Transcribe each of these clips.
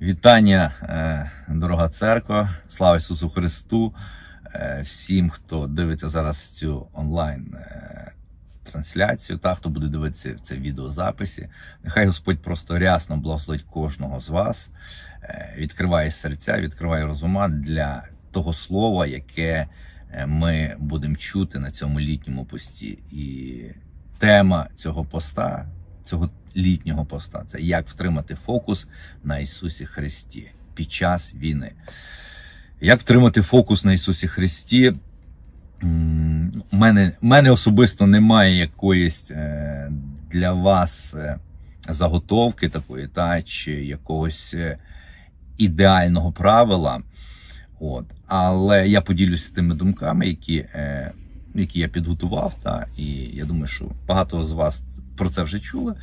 Вітання, е, дорога церква, слава Ісусу Христу, е, всім, хто дивиться зараз цю онлайн е, та хто буде дивитися це відеозаписі. Нехай Господь просто рясно благословить кожного з вас, відкриває серця, відкриває розума для того слова, яке ми будемо чути на цьому літньому пості. І тема цього поста, цього літнього поста, це як втримати фокус на Ісусі Христі під час війни. Як втримати фокус на Ісусі Христі? У мене, мене особисто немає якоїсь е, для вас е, заготовки такої, та, чи якогось е, ідеального правила. От. Але я поділюся тими думками, які, які я підготував. Та, і я думаю, що багато з вас про це вже чули.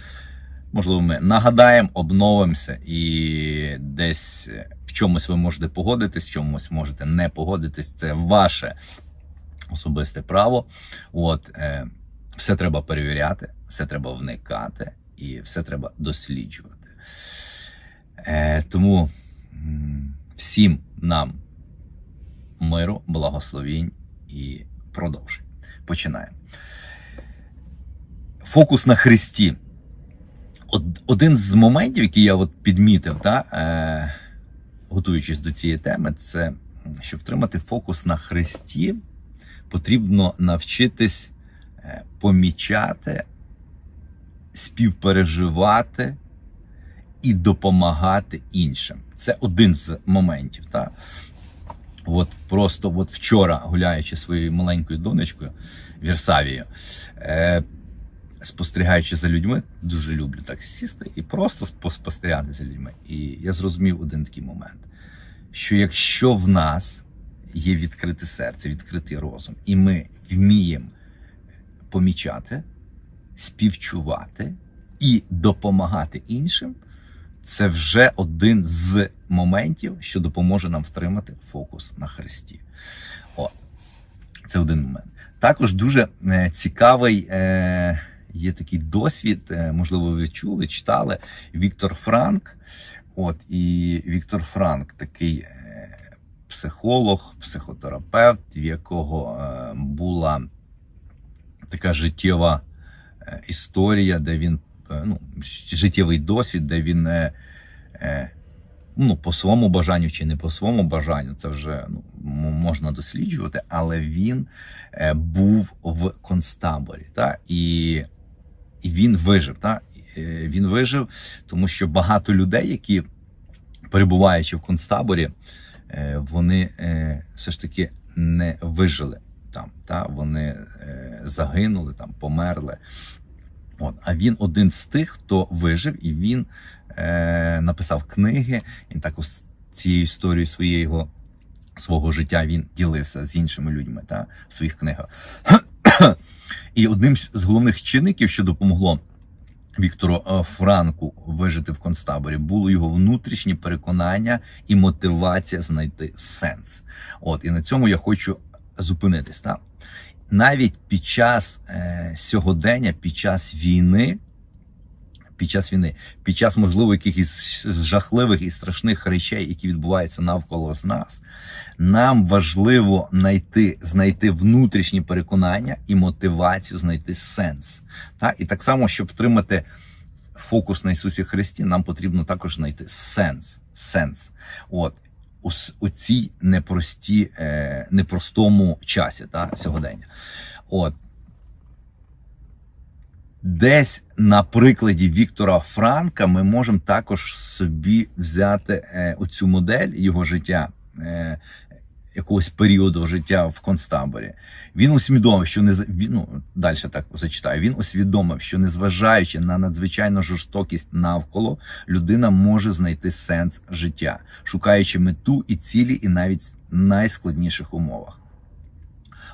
Можливо, ми нагадаємо, обновимося, і десь в чомусь ви можете погодитись, в чомусь можете не погодитись. Це ваше особисте право. От, е, все треба перевіряти, все треба вникати і все треба досліджувати. Е, тому всім нам миру, благословінь і продовжень. Починаємо. Фокус на Христі. Од- Один з моментів, який я от підмітив, та, е, готуючись до цієї теми, це щоб тримати фокус на Христі, потрібно навчитись е, помічати, співпереживати і допомагати іншим. Це один з моментів. Та? От просто от вчора, гуляючи своєю маленькою донечкою Вірсавією, е, спостерігаючи за людьми, дуже люблю так сісти і просто спостерігати за людьми. І я зрозумів один такий момент: що якщо в нас є відкрите серце, відкритий розум, і ми вміємо помічати, співчувати і допомагати іншим, це вже один з моментів, що допоможе нам втримати фокус на Христі. О, це один момент. Також дуже е, цікавий е, є такий досвід, е, можливо, ви чули, читали Віктор Франк. От і Віктор Франк такий е, психолог, психотерапевт, в якого е, була така життєва історія, де він ну, життєвий досвід, де він ну, по своєму бажанню чи не по своєму бажанню, це вже ну, можна досліджувати, але він був в концтаборі. Та? І, і він вижив. Та? Е, Він вижив, тому що багато людей, які перебуваючи в концтаборі, е, вони е, все ж таки не вижили там. Та? Вони загинули, там, померли. От, а він один з тих, хто вижив, і він е, написав книги. Він також цією історією своєго свого життя він ділився з іншими людьми та в своїх книгах. І одним з головних чинників, що допомогло Віктору е, Франку вижити в концтаборі, було його внутрішнє переконання і мотивація знайти сенс. От і на цьому я хочу зупинитись. Так? Навіть під час е, сьогодення, під час війни, під час війни, під час можливо якихось жахливих і страшних речей, які відбуваються навколо з нас, нам важливо знайти, знайти внутрішні переконання і мотивацію, знайти сенс. Та? І так само, щоб втримати фокус на Ісусі Христі, нам потрібно також знайти сенс. Сенс. От у, цій непрості, е, непростому часі та, сьогодення. От. Десь на прикладі Віктора Франка ми можемо також собі взяти е, оцю модель його життя, е, якогось періоду життя в концтаборі. Він усвідомив, що не ну, далі так зачитаю. Він усвідомив, що незважаючи на надзвичайну жорстокість навколо, людина може знайти сенс життя, шукаючи мету і цілі, і навіть найскладніших умовах.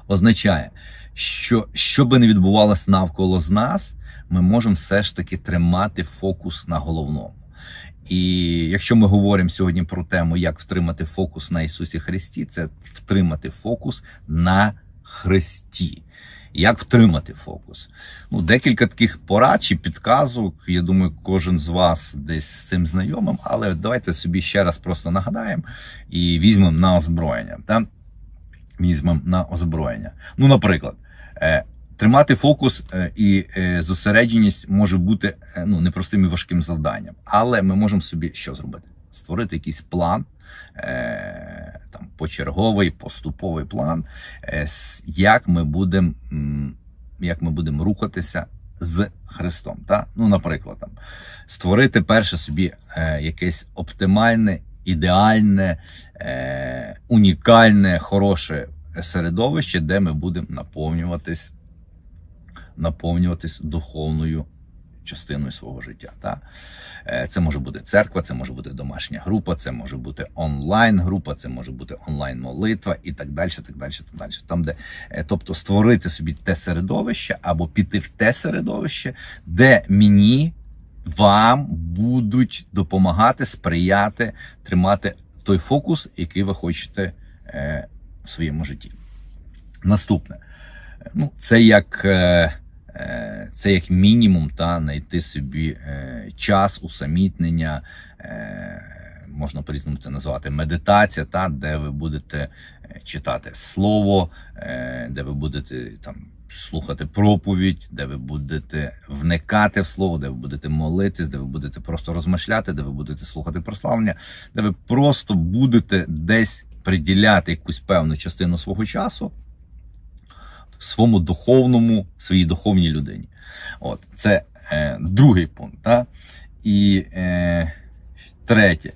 Означає, що що би не відбувалось навколо з нас, ми можемо все ж таки тримати фокус на головному. І якщо ми говоримо сьогодні про тему, як втримати фокус на Ісусі Христі, це втримати фокус на Христі. Як втримати фокус? Ну, декілька таких порад чи підказок. Я думаю, кожен з вас десь з цим знайомим, але давайте собі ще раз просто нагадаємо і візьмемо на озброєння. Та? Візьмемо на озброєння. Ну, наприклад, е, тримати фокус е, і е, зосередженість може бути е, ну, непростим і важким завданням. Але ми можемо собі що зробити? Створити якийсь план, там, почерговий, поступовий план, як ми будемо як ми будемо рухатися з Христом. Та? Ну, наприклад, там, створити перше собі якесь оптимальне, ідеальне, унікальне, хороше середовище, де ми будемо наповнюватись, наповнюватись духовною частиною свого життя. Та? Е, Це може бути церква, це може бути домашня група, це може бути онлайн-група, це може бути онлайн-молитва і так далі. так далі, так далі. Там, де, е, тобто створити собі те середовище або піти в те середовище, де мені, вам будуть допомагати, сприяти, тримати той фокус, який ви хочете е, в своєму житті. Наступне. Ну, це як. Е, Е, Це як мінімум та знайти собі е, час усамітнення, е, можна по-різному це назвати медитація, та де ви будете е, читати слово, е, де ви будете там слухати проповідь, де ви будете вникати в слово, де ви будете молитись, де ви будете просто розмишляти, де ви будете слухати прославлення, де ви просто будете десь приділяти якусь певну частину свого часу своєму духовному, своїй духовній людині. От, Це е, другий пункт. Та? І е, третє.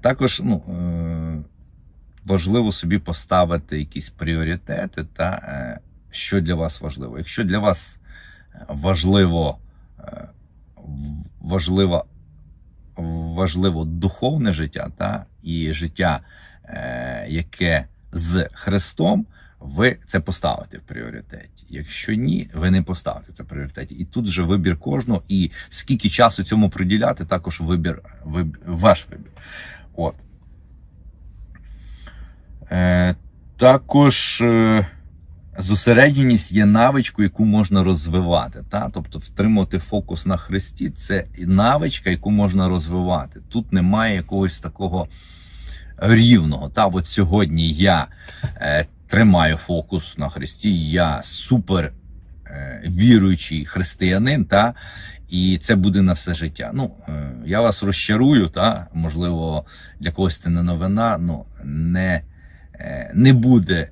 Також ну, е, важливо собі поставити якісь пріоритети, та, е, що для вас важливо. Якщо для вас важливо, е, важливо, важливо духовне життя та, і життя, е, яке з Христом, ви це поставите в пріоритеті. Якщо ні, ви не поставите це в пріоритеті. І тут вже вибір кожного, і скільки часу цьому приділяти, також вибір, вибір ваш вибір. От. Е, Також е, зосередженість є навичкою, яку можна розвивати. Та? Тобто втримувати фокус на Христі це навичка, яку можна розвивати. Тут немає якогось такого рівного. Та? От сьогодні я. Е, тримаю фокус на Христі. Я супер е, віруючий християнин, та і це буде на все життя. Ну е, я вас розчарую, та можливо, для когось це не новина. Ну не, е, не буде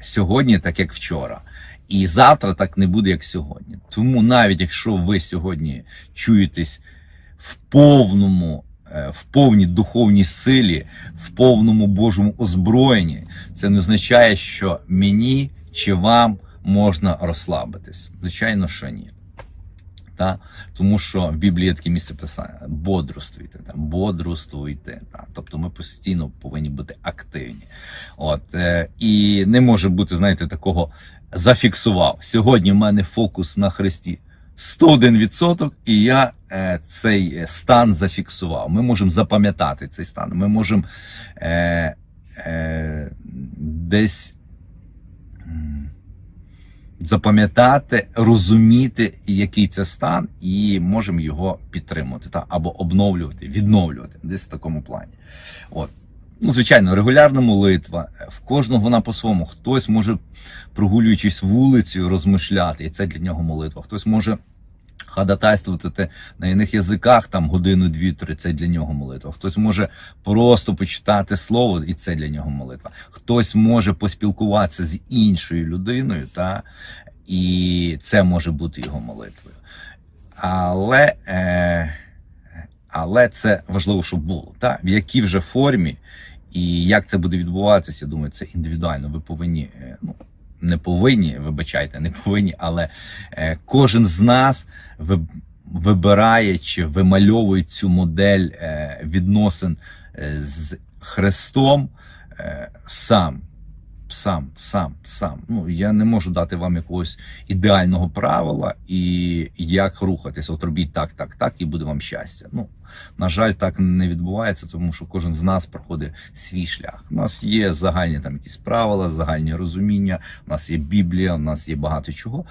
сьогодні, так як вчора. І завтра так не буде, як сьогодні. Тому навіть якщо ви сьогодні чуєтесь в повному в повній духовній силі, в повному Божому озброєнні, це не означає, що мені чи вам можна розслабитись. Звичайно, що ні. Та? Тому що в Біблії є таке місце писання бодрствуйте, та? бодрствуйте. Та? Тобто ми постійно повинні бути активні. От, е, І не може бути, знаєте, такого зафіксував. Сьогодні в мене фокус на Христі. 101% і я е, цей стан зафіксував. Ми можемо запам'ятати цей стан. Ми можемо е, е, десь запам'ятати, розуміти, який це стан, і можемо його підтримувати та, або обновлювати, відновлювати десь в такому плані. От. Ну, звичайно, регулярна молитва. В кожного вона по-своєму. Хтось може, прогулюючись вулицею, розмишляти, і це для нього молитва. Хтось може ходатайствувати на іних язиках там годину, дві, три. Це для нього молитва. Хтось може просто почитати слово, і це для нього молитва. Хтось може поспілкуватися з іншою людиною, та і це може бути його молитвою. Але. Е, але це важливо, щоб було. Та? В якій вже формі і як це буде відбуватися, я думаю, це індивідуально. Ви повинні, е, ну не повинні, вибачайте, не повинні, але е, кожен з нас вибирає чи вимальовує цю модель е, відносин з Христом сам. Сам, сам, сам. Ну я не можу дати вам якогось ідеального правила і як рухатися. От робіть так, так, так, і буде вам щастя. Ну на жаль, так не відбувається, тому що кожен з нас проходить свій шлях. У нас є загальні там якісь правила, загальні розуміння. У нас є Біблія, у нас є багато чого,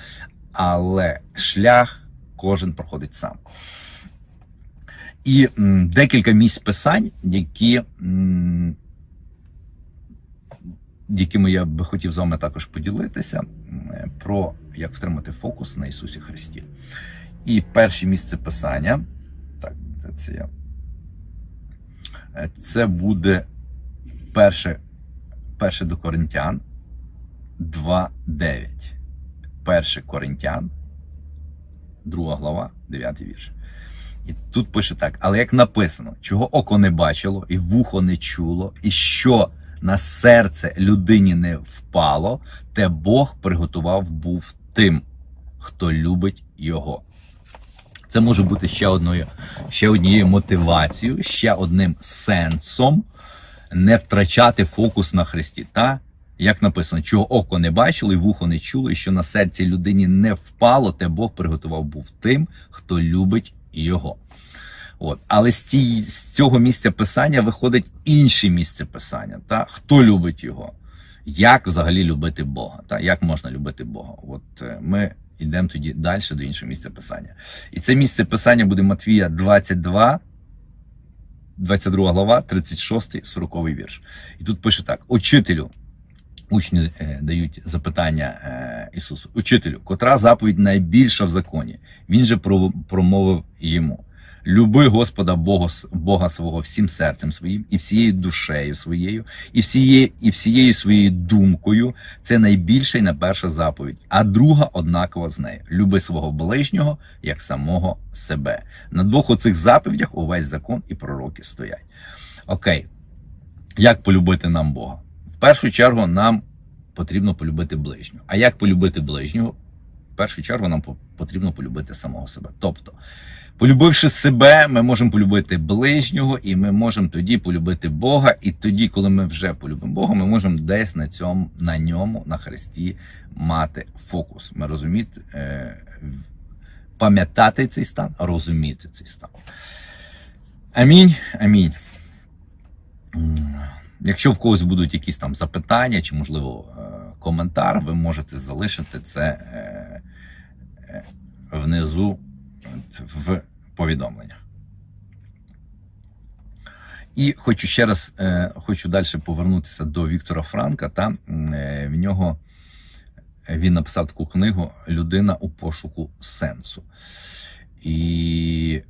але шлях кожен проходить сам. І м, декілька місць писань, які. м, якими я би хотів з вами також поділитися, про як втримати фокус на Ісусі Христі. І перше місце писання, так, це я. Е, Це буде перше, перше до Коринтян 2.9. Перше Коринтян, друга глава, 9 вірш. І тут пише так: але як написано, чого око не бачило, і вухо не чуло, і що на серце людині не впало, те Бог приготував був тим, хто любить його. Це може бути ще одною, ще однією мотивацією, ще одним сенсом не втрачати фокус на Христі. Та як написано, чого око не бачило і вухо не чуло, і що на серці людині не впало, те Бог приготував був тим, хто любить його. От. Але з, ці, з цього місця писання виходить інше місце писання. Та? Хто любить його? Як взагалі любити Бога? Та? Як можна любити Бога? От е, ми йдемо тоді далі до іншого місця писання. І це місце писання буде Матвія 22, 22 глава, 36, 40 вірш. І тут пише так: Учителю. Учні е, дають запитання е, Ісусу. Учителю, котра заповідь найбільша в законі? Він же промовив йому: Люби Господа Бога, Бога свого всім серцем своїм, і всією душею своєю, і всією, і всією своєю думкою. Це найбільша і найперша заповідь. А друга однакова з нею: люби свого ближнього як самого себе. На двох оцих заповідях увесь закон і пророки стоять. Окей, як полюбити нам Бога? В першу чергу нам потрібно полюбити ближнього. А як полюбити ближнього? В першу чергу нам по- потрібно полюбити самого себе. Тобто, полюбивши себе, ми можемо полюбити ближнього, і ми можемо тоді полюбити Бога. І тоді, коли ми вже полюбимо Бога, ми можемо десь на цьому, на ньому, на Христі, мати фокус. Ми розуміти, е, пам'ятати цей стан, розуміти цей стан. Амінь. Амінь. Якщо в когось будуть якісь там запитання чи, можливо, е, коментар, ви можете залишити це е, внизу в повідомленнях. І хочу ще раз е, хочу далі повернутися до Віктора Франка. Та е, в нього він написав таку книгу Людина у пошуку сенсу. І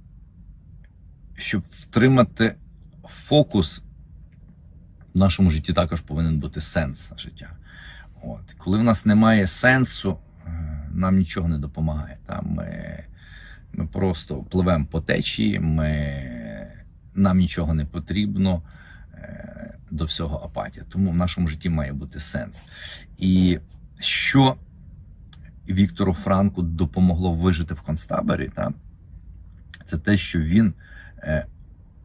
щоб втримати фокус в нашому житті також повинен бути сенс життя. От. Коли в нас немає сенсу, е, нам нічого не допомагає. Та? Ми, ми просто пливемо по течії, ми, нам нічого не потрібно, е, до всього апатія. Тому в нашому житті має бути сенс. І що Віктору Франку допомогло вижити в концтаборі, та? це те, що він. е,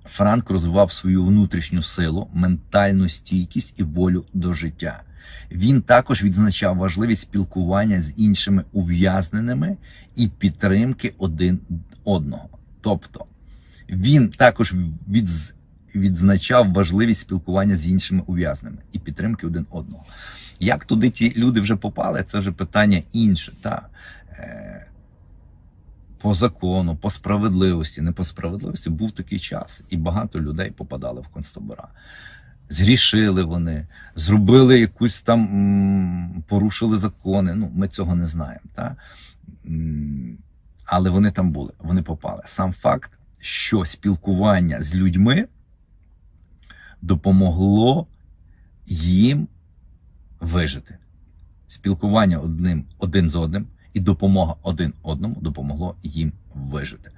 Франк розвивав свою внутрішню силу, ментальну стійкість і волю до життя. Він також відзначав важливість спілкування з іншими ув'язненими і підтримки один одного. Тобто він також відз- відзначав важливість спілкування з іншими ув'язненими і підтримки один одного. Як туди ті люди вже попали, це вже питання інше. Та? Е, по закону, по справедливості, не по справедливості був такий час, і багато людей попадали в концтабора. Згрішили вони, зробили якусь там, порушили закони. Ну, ми цього не знаємо. Та? Але вони там були, вони попали. Сам факт, що спілкування з людьми допомогло їм вижити. Спілкування одним, один з одним і допомога один одному допомогло їм вижити.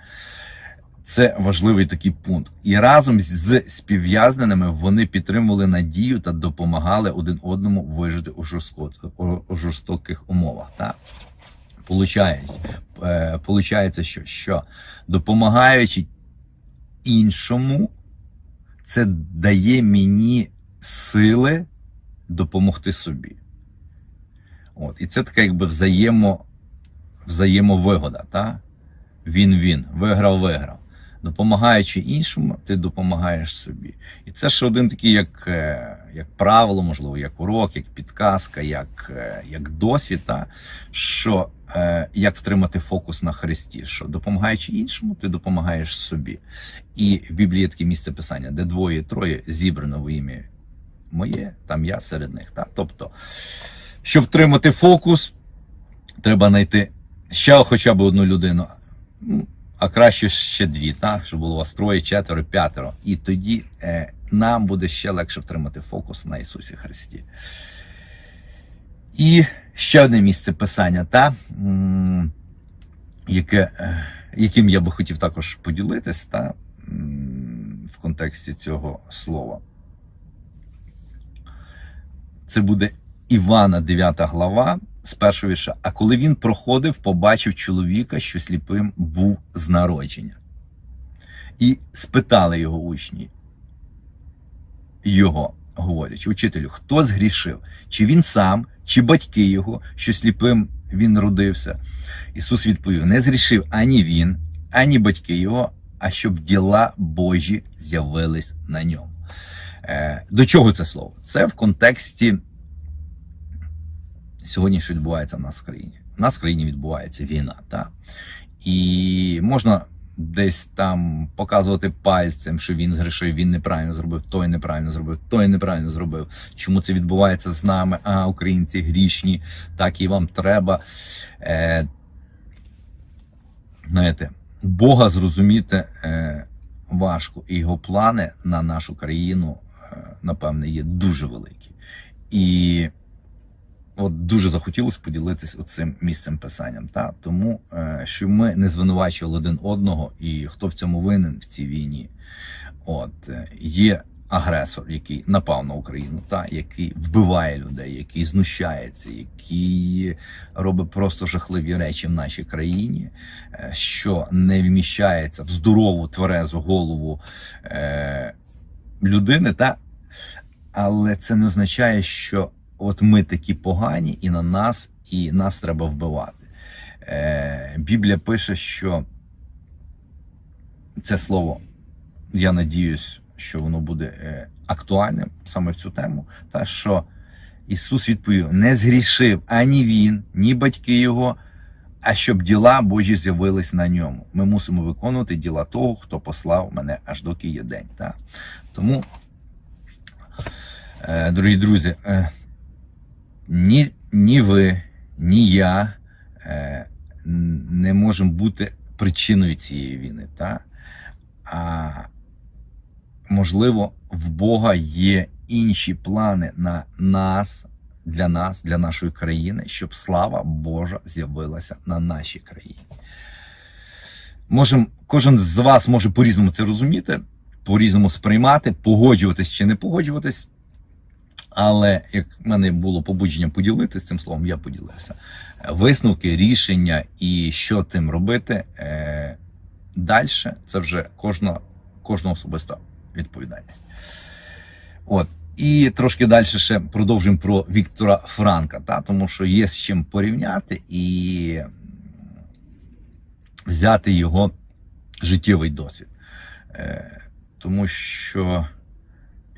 Це важливий такий пункт. І разом з співв'язненими вони підтримували надію та допомагали один одному вижити у, жорстоких умовах. Та? Получається, е, що, що допомагаючи іншому, це дає мені сили допомогти собі. От. І це така якби взаємо, взаємовигода. Він-він, виграв-виграв. Допомагаючи іншому, ти допомагаєш собі. І це ще один такий, як, е, як правило, можливо, як урок, як підказка, як, е, як досвід, що е, як втримати фокус на Христі, що допомагаючи іншому, ти допомагаєш собі. І в Біблії таке місце писання, де двоє, троє зібрано в ім'я моє, там я серед них. Та? Тобто, щоб втримати фокус, треба знайти ще хоча б одну людину. А краще ще дві, так? щоб було у вас троє, четверо, п'ятеро. І тоді е, нам буде ще легше втримати фокус на Ісусі Христі. І ще одне місце писання, та, яке, е, яким я би хотів також поділитись та, в контексті цього слова. Це буде Івана, 9 глава, з першого вірша. А коли він проходив, побачив чоловіка, що сліпим був з народження. І спитали його учні, його, говорячи, учителю, хто згрішив? Чи він сам, чи батьки його, що сліпим він родився? Ісус відповів: не згрішив ані він, ані батьки його, а щоб діла Божі з'явились на ньому. Е, До чого це слово? Це в контексті сьогодні, що відбувається в нас в країні. У нас в країні відбувається війна, так? І можна десь там показувати пальцем, що він згрішив, він неправильно зробив, той неправильно зробив, той неправильно зробив. Чому це відбувається з нами? А українці грішні, так і вам треба. Е, Знаєте, Бога зрозуміти е, важко, і його плани на нашу країну, е, напевне, є дуже великі. І от дуже захотілося поділитися оцим місцем писанням. Та? Тому е, що ми не звинувачували один одного, і хто в цьому винен в цій війні. От е, є агресор, який напав на Україну, та який вбиває людей, який знущається, який робить просто жахливі речі в нашій країні, е, що не вміщається в здорову тверезу голову е, людини, та але це не означає, що от ми такі погані, і на нас, і нас треба вбивати. Е, Біблія пише, що це слово, я надіюсь, що воно буде е, актуальним саме в цю тему. Та що Ісус відповів: не згрішив ані Він, ні батьки Його, а щоб діла Божі з'явились на ньому. Ми мусимо виконувати діла того, хто послав мене аж доки є день. Та? Тому, е, дорогі друзі, е, ні, ні ви, ні я е, не можемо бути причиною цієї війни. Та? А можливо, в Бога є інші плани на нас, для нас, для нашої країни, щоб слава Божа з'явилася на нашій країні. Можем, кожен з вас може по-різному це розуміти, по-різному сприймати, погоджуватись чи не погоджуватись. Але як в мене було побудження поділитися цим словом, я поділився. Висновки, рішення і що тим робити е, далі це вже кожна, кожна особиста відповідальність. От. І трошки далі ще продовжуємо про Віктора Франка, та, тому що є з чим порівняти і взяти його життєвий досвід. Е, тому що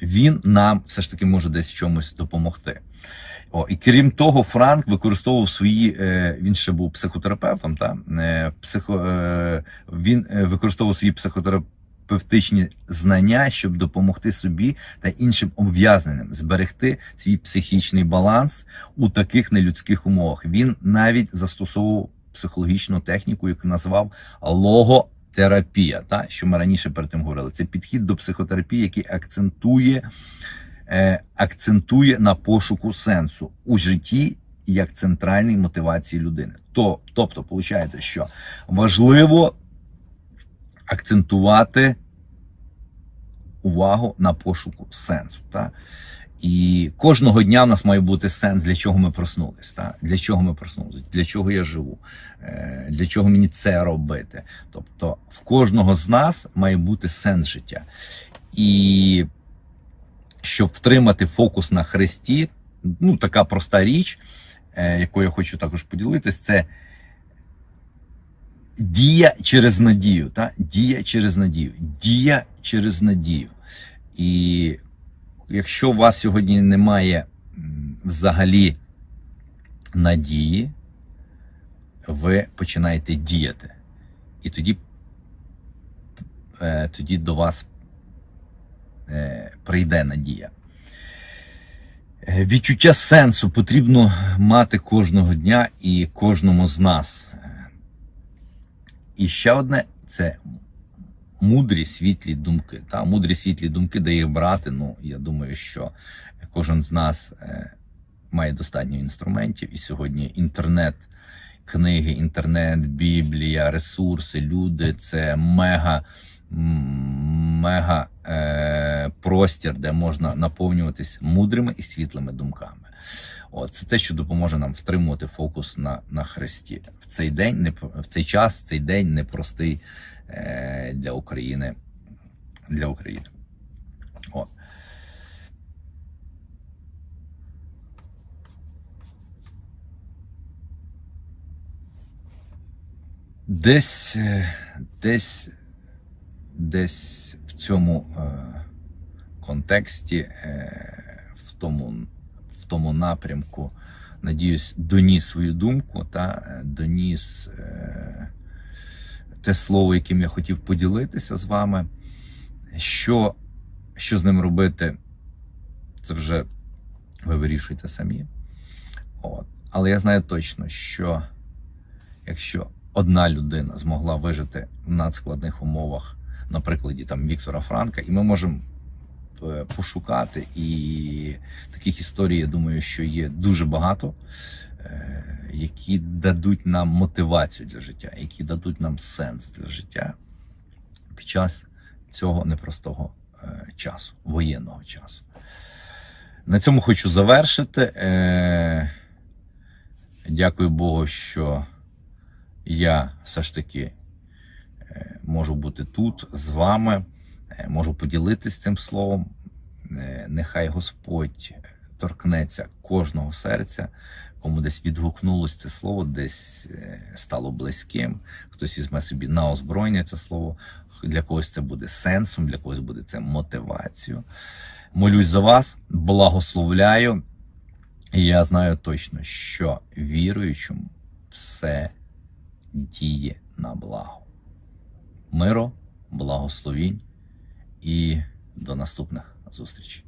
він нам все ж таки може десь в чомусь допомогти. О, і крім того, Франк використовував свої. Е, він ще був психотерапевтом. Та е, психо, е, він е, використовував свої психотерапевтичні знання, щоб допомогти собі та іншим ув'язненим зберегти свій психічний баланс у таких нелюдських умовах. Він навіть застосовував психологічну техніку, яку назвав лого терапія, та що ми раніше перед тим говорили, це підхід до психотерапії, який акцентує, е, акцентує на пошуку сенсу у житті як центральній мотивації людини. То, тобто, виходить, що важливо акцентувати увагу на пошуку сенсу. Та? І кожного дня в нас має бути сенс, для чого ми проснулись. Та? Для чого ми проснулись, для чого я живу, Е, для чого мені це робити. Тобто в кожного з нас має бути сенс життя. І щоб втримати фокус на Христі, ну, така проста річ, е, якою я хочу також поділитись, це дія через надію. Та? Дія через надію. Дія через надію. І якщо у вас сьогодні немає взагалі надії, ви починаєте діяти. І тоді, е, тоді до вас е, прийде надія. Відчуття сенсу потрібно мати кожного дня і кожному з нас. І ще одне це мудрі світлі думки. Та мудрі світлі думки, де їх брати. Ну, я думаю, що кожен з нас е, має достатньо інструментів, і сьогодні інтернет, книги, інтернет, біблія, ресурси, люди це мега мега е, простір, де можна наповнюватись мудрими і світлими думками. От, це те, що допоможе нам втримувати фокус на, на Христі. В цей день, не в цей час, цей день непростий для України. Для України. От. Десь, е, десь, десь в цьому е, контексті, е, в тому, в тому напрямку, надіюсь, доніс свою думку та е, доніс е, те слово, яким я хотів поділитися з вами. Що, що з ним робити, це вже ви вирішуєте самі. От. Але я знаю точно, що якщо одна людина змогла вижити в надскладних умовах, на прикладі там Віктора Франка, і ми можемо е, пошукати, і таких історій, я думаю, що є дуже багато, які дадуть нам мотивацію для життя, які дадуть нам сенс для життя під час цього непростого е, часу, воєнного часу. На цьому хочу завершити. Е, Дякую Богу, що я все ж таки е, можу бути тут з вами, е, можу поділитися цим словом. Е, Нехай Господь торкнеться кожного серця, кому десь відгукнулось це слово, десь е, стало близьким, хтось візьме собі на озброєння це слово, для когось це буде сенсом, для когось буде це мотивацією. Молюсь за вас, благословляю. І я знаю точно, що віруючому все діє на благо. Миру, благословінь і до наступних зустрічей.